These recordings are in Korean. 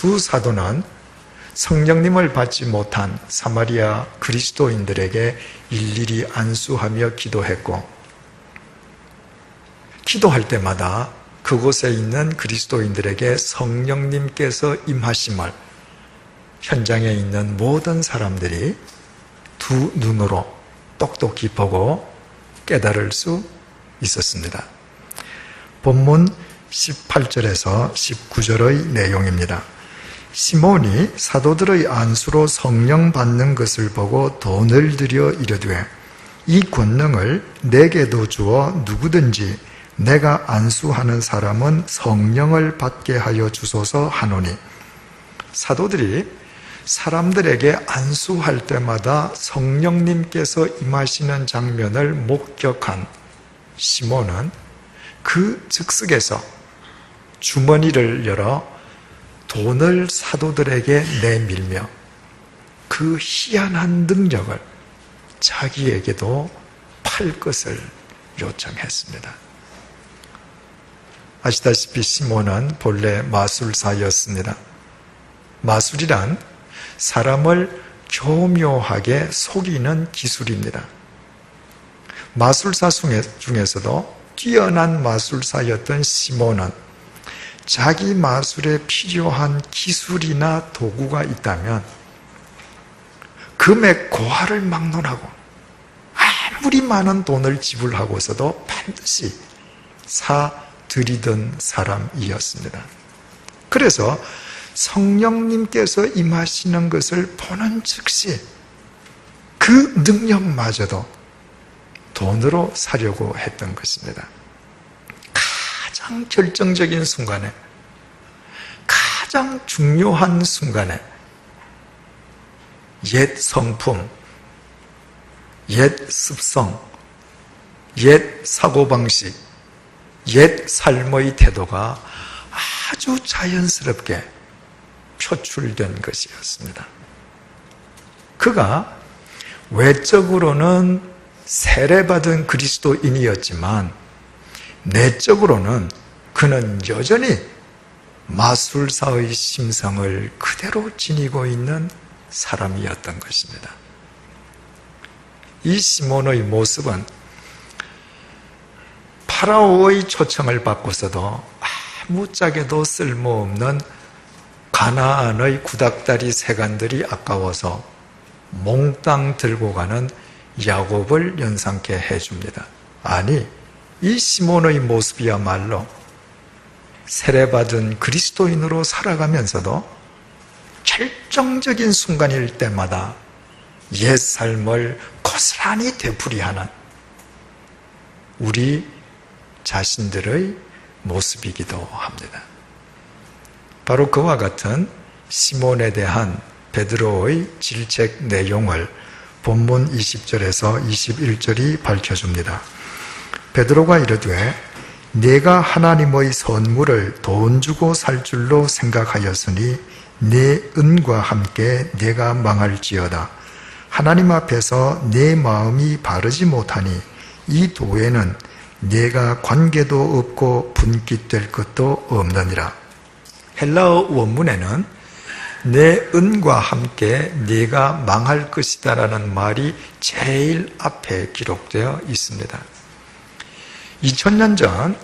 두 사도는 성령님을 받지 못한 사마리아 그리스도인들에게 일일이 안수하며 기도했고, 기도할 때마다 그곳에 있는 그리스도인들에게 성령님께서 임하심을 현장에 있는 모든 사람들이 두 눈으로 똑똑히 보고 깨달을 수 있었습니다. 본문 18절에서 19절의 내용입니다. 시몬이 사도들의 안수로 성령 받는 것을 보고 돈을 들여 이르되 이 권능을 내게도 주어 누구든지 내가 안수하는 사람은 성령을 받게 하여 주소서 하노니. 사도들이 사람들에게 안수할 때마다 성령님께서 임하시는 장면을 목격한 시몬은 그 즉석에서 주머니를 열어 돈을 사도들에게 내밀며 그 희한한 능력을 자기에게도 팔 것을 요청했습니다. 아시다시피 시몬은 본래 마술사였습니다. 마술이란 사람을 교묘하게 속이는 기술입니다. 마술사 중에서도 뛰어난 마술사였던 시몬은 자기 마술에 필요한 기술이나 도구가 있다면 금액 고하를 막론하고 아무리 많은 돈을 지불하고서도 반드시 사 드리던 사람이었습니다. 그래서 성령님께서 임하시는 것을 보는 즉시 그 능력마저도 돈으로 사려고 했던 것입니다. 가장 결정적인 순간에, 가장 중요한 순간에 옛 성품, 옛 습성, 옛 사고방식, 옛 삶의 태도가 아주 자연스럽게 표출된 것이었습니다. 그가 외적으로는 세례받은 그리스도인이었지만 내적으로는 그는 여전히 마술사의 심성을 그대로 지니고 있는 사람이었던 것입니다. 이 시몬의 모습은 파라오의 초청을 받고서도 아무짝에도 쓸모없는 가나안의 구닥다리 세간들이 아까워서 몽땅 들고 가는 야곱을 연상케 해줍니다. 아니, 이 시몬의 모습이야말로 세례받은 그리스도인으로 살아가면서도 결정적인 순간일 때마다 옛 삶을 고스란히 되풀이하는 우리 자신들의 모습이기도 합니다. 바로 그와 같은 시몬에 대한 베드로의 질책 내용을 본문 20절에서 21절이 밝혀줍니다. 베드로가 이르되 내가 하나님의 선물을 돈 주고 살 줄로 생각하였으니 내 은과 함께 내가 망할지어다. 하나님 앞에서 내 마음이 바르지 못하니 이 도에는 내가 관계도 없고 분깃될 것도 없느니라. 헬라어 원문에는 내 은과 함께 네가 망할 것이다 라는 말이 제일 앞에 기록되어 있습니다. 2000년 전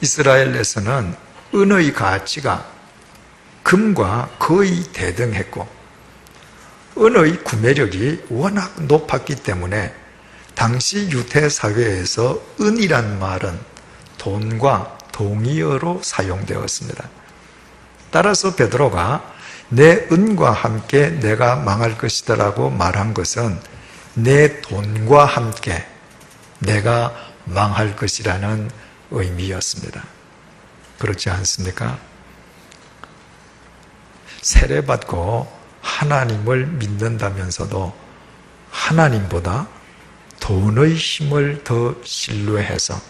이스라엘에서는 은의 가치가 금과 거의 대등했고 은의 구매력이 워낙 높았기 때문에 당시 유태 사회에서 은이란 말은 돈과 동의어로 사용되었습니다. 따라서 베드로가 내 은과 함께 내가 망할 것이다라고 말한 것은 내 돈과 함께 내가 망할 것이라는 의미였습니다. 그렇지 않습니까? 세례받고 하나님을 믿는다면서도 하나님보다 돈의 힘을 더 신뢰해서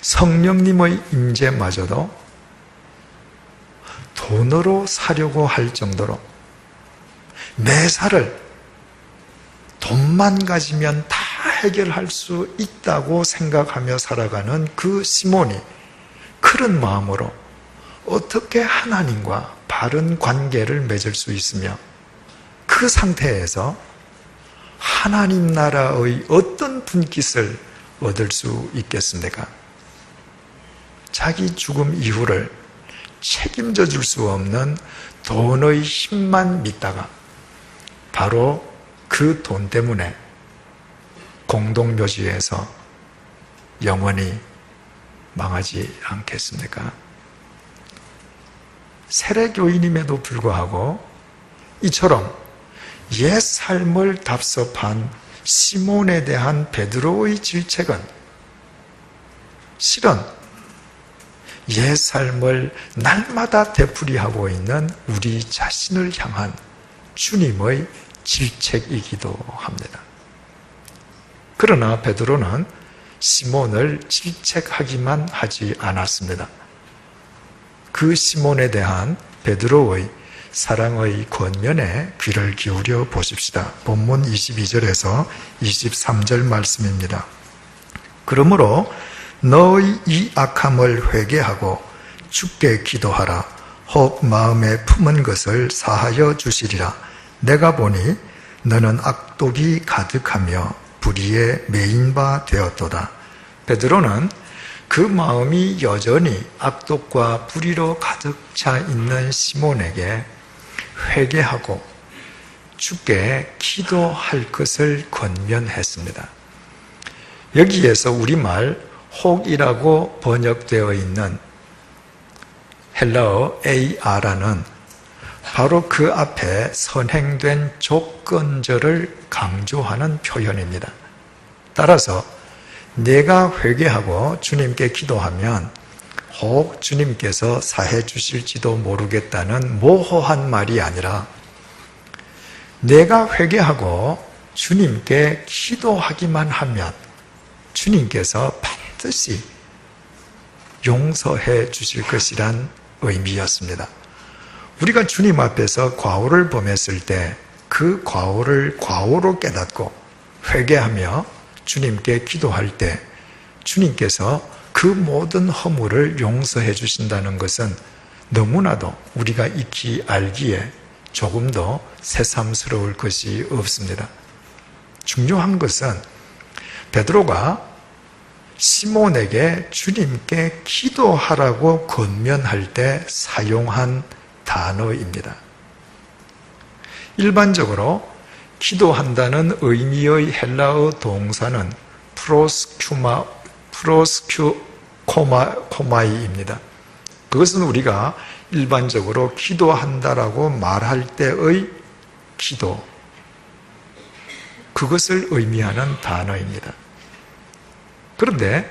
성령님의 임재마저도 돈으로 사려고 할 정도로 매사를 돈만 가지면 다 해결할 수 있다고 생각하며 살아가는 그 시몬이 그런 마음으로 어떻게 하나님과 바른 관계를 맺을 수 있으며 그 상태에서 하나님 나라의 어떤 분깃을 얻을 수 있겠습니까? 자기 죽음 이후를 책임져 줄 수 없는 돈의 힘만 믿다가 바로 그 돈 때문에 공동묘지에서 영원히 망하지 않겠습니까? 세례교인임에도 불구하고 이처럼 옛 삶을 답습한 시몬에 대한 베드로의 질책은 실은 옛 삶을 날마다 되풀이하고 있는 우리 자신을 향한 주님의 질책이기도 합니다. 그러나 베드로는 시몬을 질책하기만 하지 않았습니다. 그 시몬에 대한 베드로의 사랑의 권면에 귀를 기울여 보십시다. 본문 22절에서 23절 말씀입니다. 그러므로 너의 이 악함을 회개하고 주께 기도하라. 혹 마음에 품은 것을 사하여 주시리라. 내가 보니 너는 악독이 가득하며 불의에 메인 바 되었도다. 베드로는 그 마음이 여전히 악독과 불의로 가득 차 있는 시몬에게 회개하고 주께 기도할 것을 권면했습니다. 여기에서 우리말 혹이라고 번역되어 있는 헬라어 AR는 바로 그 앞에 선행된 조건절을 강조하는 표현입니다. 따라서 내가 회개하고 주님께 기도하면 혹 주님께서 사해 주실지도 모르겠다는 모호한 말이 아니라 내가 회개하고 주님께 기도하기만 하면 주님께서 반드시 용서해 주실 것이란 의미였습니다. 우리가 주님 앞에서 과오를 범했을 때 그 과오를 과오로 깨닫고 회개하며 주님께 기도할 때 주님께서 그 모든 허물을 용서해 주신다는 것은 너무나도 우리가 익히 알기에 조금 더 새삼스러울 것이 없습니다. 중요한 것은 베드로가 시몬에게 주님께 기도하라고 권면할 때 사용한 단어입니다. 일반적으로 기도한다는 의미의 헬라어 동사는 프로스큐마, 프로스큐코마이입니다. 그것은 우리가 일반적으로 기도한다라고 말할 때의 기도, 그것을 의미하는 단어입니다. 그런데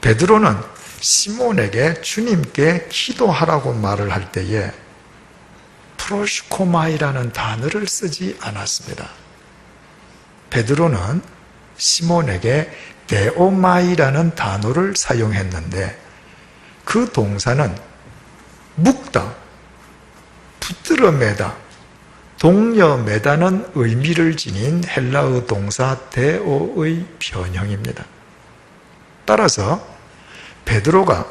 베드로는 시몬에게 주님께 기도하라고 말을 할 때에 프로시코마이라는 단어를 쓰지 않았습니다. 베드로는 시몬에게 데오마이라는 단어를 사용했는데 그 동사는 묶다, 붙들어 매다, 동여 매다는 의미를 지닌 헬라어 동사 데오의 변형입니다. 따라서 베드로가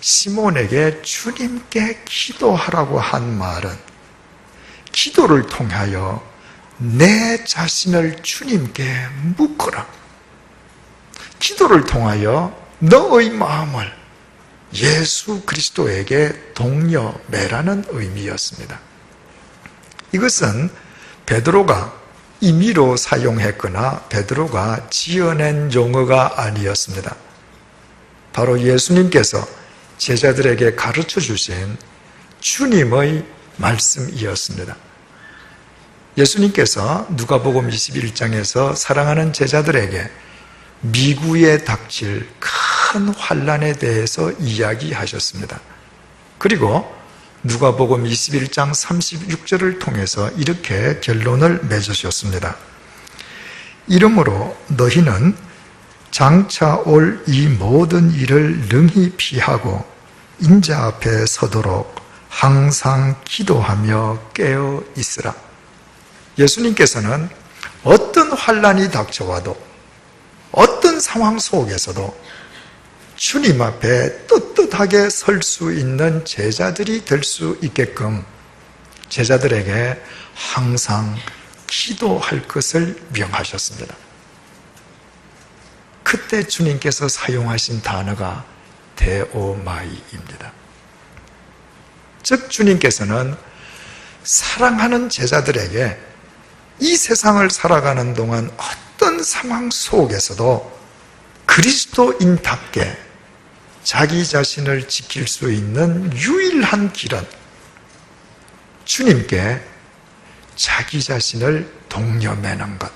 시몬에게 주님께 기도하라고 한 말은 기도를 통하여 내 자신을 주님께 묶어라. 기도를 통하여 너의 마음을 예수 그리스도에게 동여매라는 의미였습니다. 이것은 베드로가 임의로 사용했거나 베드로가 지어낸 용어가 아니었습니다. 바로 예수님께서 제자들에게 가르쳐 주신 주님의 말씀이었습니다. 예수님께서 누가복음 21장에서 사랑하는 제자들에게 미구에 닥칠 큰 환란에 대해서 이야기하셨습니다. 그리고 누가복음 21장 36절을 통해서 이렇게 결론을 맺으셨습니다. 이러므로 너희는 장차 올 이 모든 일을 능히 피하고 인자 앞에 서도록 항상 기도하며 깨어 있으라. 예수님께서는 어떤 환란이 닥쳐와도 어떤 상황 속에서도 주님 앞에 떳떳하게 설 수 있는 제자들이 될 수 있게끔 제자들에게 항상 기도할 것을 명하셨습니다. 그때 주님께서 사용하신 단어가 데오마이입니다. 즉 주님께서는 사랑하는 제자들에게 이 세상을 살아가는 동안 어떤 상황 속에서도 그리스도인답게 자기 자신을 지킬 수 있는 유일한 길은 주님께 자기 자신을 동여매는 것.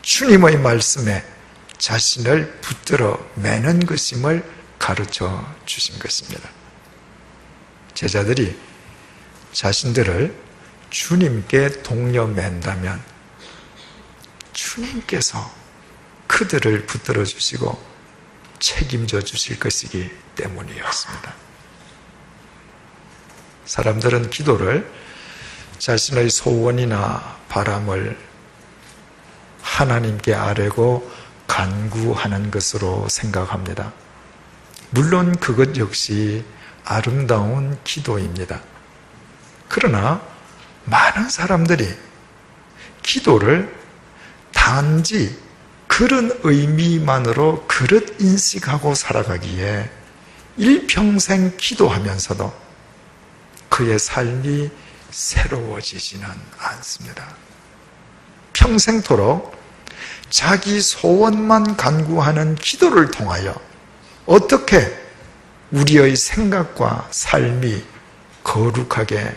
주님의 말씀에 자신을 붙들어 매는 것임을 가르쳐 주신 것입니다. 제자들이 자신들을 주님께 동여맨다면 주님께서 그들을 붙들어 주시고 책임져 주실 것이기 때문이었습니다. 사람들은 기도를 자신의 소원이나 바람을 하나님께 아뢰고 간구하는 것으로 생각합니다. 물론 그것 역시 아름다운 기도입니다. 그러나 많은 사람들이 기도를 단지 그런 의미만으로 그릇 인식하고 살아가기에 일평생 기도하면서도 그의 삶이 새로워지지는 않습니다. 평생토록 자기 소원만 간구하는 기도를 통하여 어떻게 우리의 생각과 삶이 거룩하게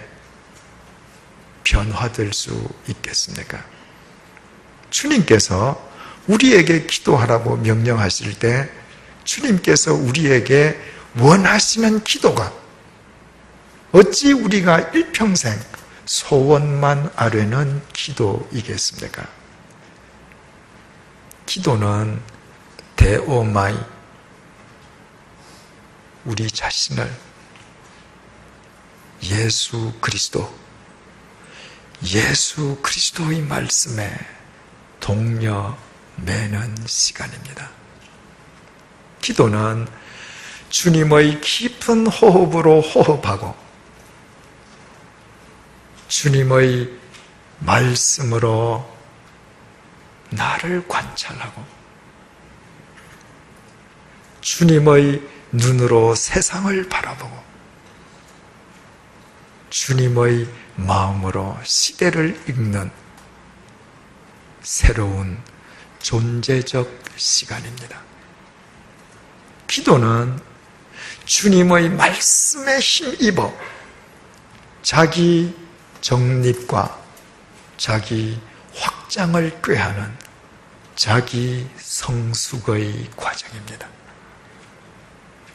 변화될 수 있겠습니까? 주님께서 우리에게 기도하라고 명령하실 때 주님께서 우리에게 원하시는 기도가 어찌 우리가 일평생 소원만 아뢰는 기도이겠습니까? 기도는 대오마이 우리 자신을 예수 그리스도 예수 그리스도의 말씀에 동려 매는 시간입니다. 기도는 주님의 깊은 호흡으로 호흡하고 주님의 말씀으로 나를 관찰하고 주님의 눈으로 세상을 바라보고 주님의 마음으로 시대를 읽는 새로운 존재적 시간입니다. 기도는 주님의 말씀에 힘입어 자기 정립과 자기 확장을 꾀하는 자기 성숙의 과정입니다.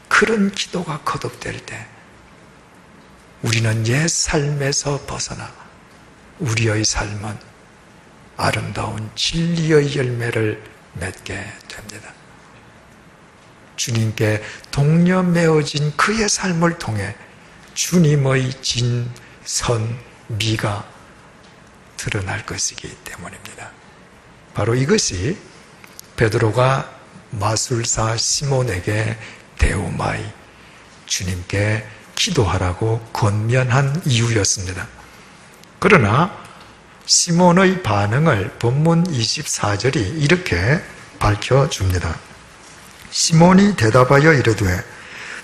그런 기도가 거듭될 때 우리는 옛 삶에서 벗어나 우리의 삶은 아름다운 진리의 열매를 맺게 됩니다. 주님께 동려 메어진 그의 삶을 통해 주님의 진, 선, 미가 드러날 것이기 때문입니다. 바로 이것이 베드로가 마술사 시몬에게 데오마이 주님께 기도하라고 권면한 이유였습니다. 그러나 시몬의 반응을 본문 24절이 이렇게 밝혀줍니다. 시몬이 대답하여 이르되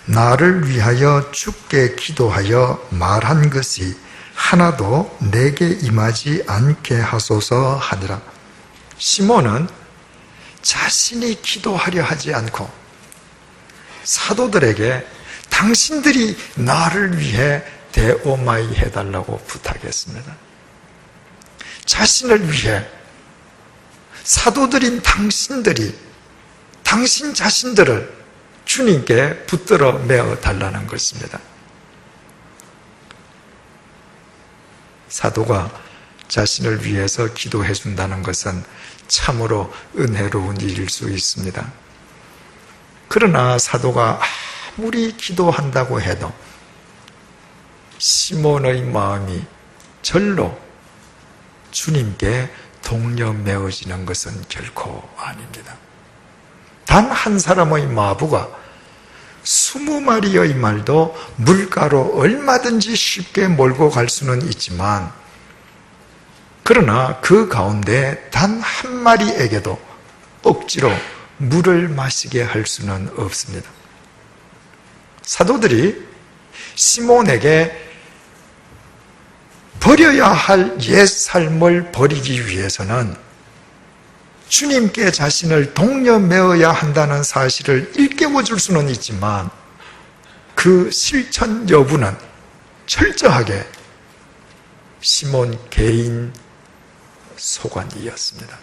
나를 위하여 주께 기도하여 말한 것이 하나도 내게 임하지 않게 하소서 하니라. 시몬은 자신이 기도하려 하지 않고 사도들에게 당신들이 나를 위해 대오마이 해달라고 부탁했습니다. 자신을 위해 사도들인 당신들이 당신 자신들을 주님께 붙들어 매어 달라는 것입니다. 사도가 자신을 위해서 기도해 준다는 것은 참으로 은혜로운 일일 수 있습니다. 그러나 사도가 아무리 기도한다고 해도 시몬의 마음이 절로 주님께 동려 메어지는 것은 결코 아닙니다. 단 한 사람의 마부가 스무 마리의 말도 물가로 얼마든지 쉽게 몰고 갈 수는 있지만 그러나 그 가운데 단 한 마리에게도 억지로 물을 마시게 할 수는 없습니다. 사도들이 시몬에게 버려야 할 옛 삶을 버리기 위해서는 주님께 자신을 동려매어야 한다는 사실을 일깨워 줄 수는 있지만 그 실천 여부는 철저하게 시몬 개인 소관이었습니다.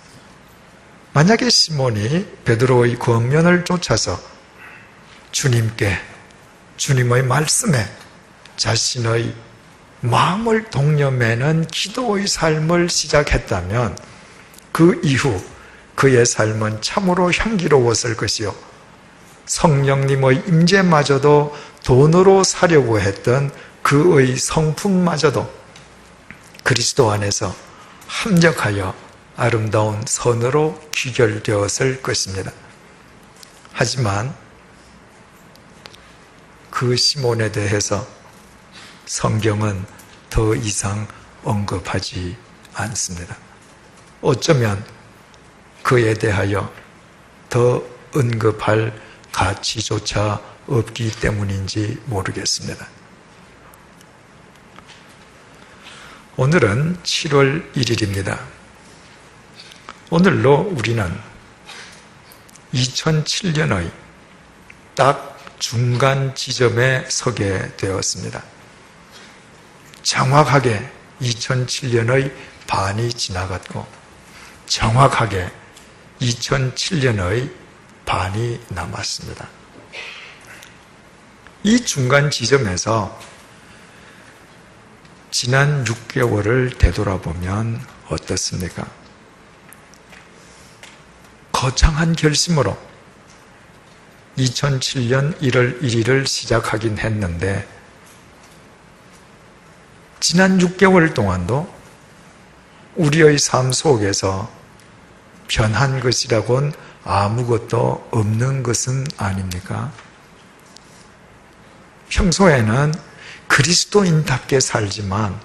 만약에 시몬이 베드로의 권면을 쫓아서 주님께 주님의 말씀에 자신의 마음을 동려매는 기도의 삶을 시작했다면 그 이후 그의 삶은 참으로 향기로웠을 것이요. 성령님의 임재마저도 돈으로 사려고 했던 그의 성품마저도 그리스도 안에서 합력하여 아름다운 선으로 귀결되었을 것입니다. 하지만 그 시몬에 대해서 성경은 더 이상 언급하지 않습니다. 어쩌면 그에 대하여 더 언급할 가치조차 없기 때문인지 모르겠습니다. 오늘은 7월 1일입니다. 오늘로 우리는 2007년의 딱 중간 지점에 서게 되었습니다. 정확하게 2007년의 반이 지나갔고 정확하게 2007년의 반이 남았습니다. 이 중간 지점에서 지난 6개월을 되돌아보면 어떻습니까? 거창한 결심으로 2007년 1월 1일을 시작하긴 했는데 지난 6개월 동안도 우리의 삶 속에서 변한 것이라곤 아무것도 없는 것은 아닙니까? 평소에는 그리스도인답게 살지만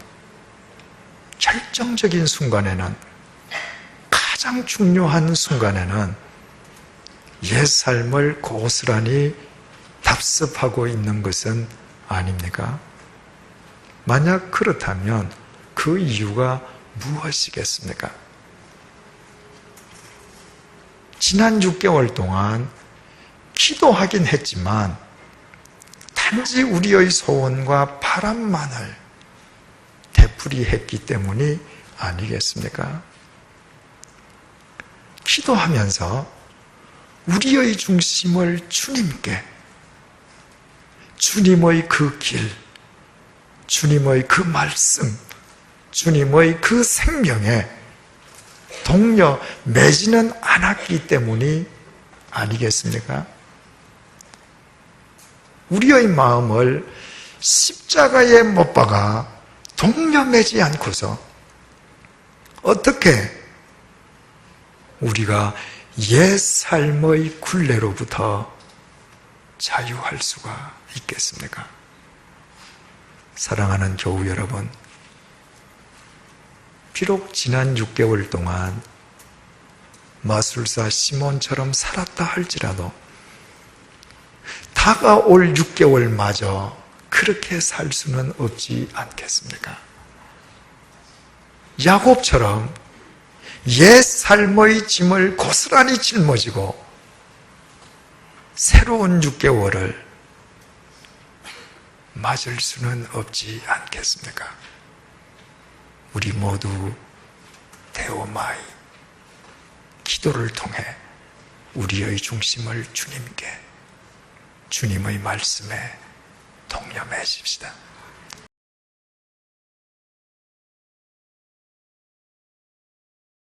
결정적인 순간에는 가장 중요한 순간에는 옛 삶을 고스란히 답습하고 있는 것은 아닙니까? 만약 그렇다면 그 이유가 무엇이겠습니까? 지난 6개월 동안 기도하긴 했지만 단지 우리의 소원과 바람만을 되풀이했기 때문이 아니겠습니까? 기도하면서 우리의 중심을 주님께 주님의 그 길, 주님의 그 말씀, 주님의 그 생명에 동려 매지는 않았기 때문이 아니겠습니까? 우리의 마음을 십자가에 못 박아 동려 매지 않고서 어떻게 우리가 옛 삶의 굴레로부터 자유할 수가 있겠습니까? 사랑하는 교우 여러분, 비록 지난 6개월 동안 마술사 시몬처럼 살았다 할지라도 다가올 6개월마저 그렇게 살 수는 없지 않겠습니까? 야곱처럼 옛 삶의 짐을 고스란히 짊어지고 새로운 6개월을 맞을 수는 없지 않겠습니까? 우리 모두 대오마이 기도를 통해 우리의 중심을 주님께 주님의 말씀에 동념해 줍시다.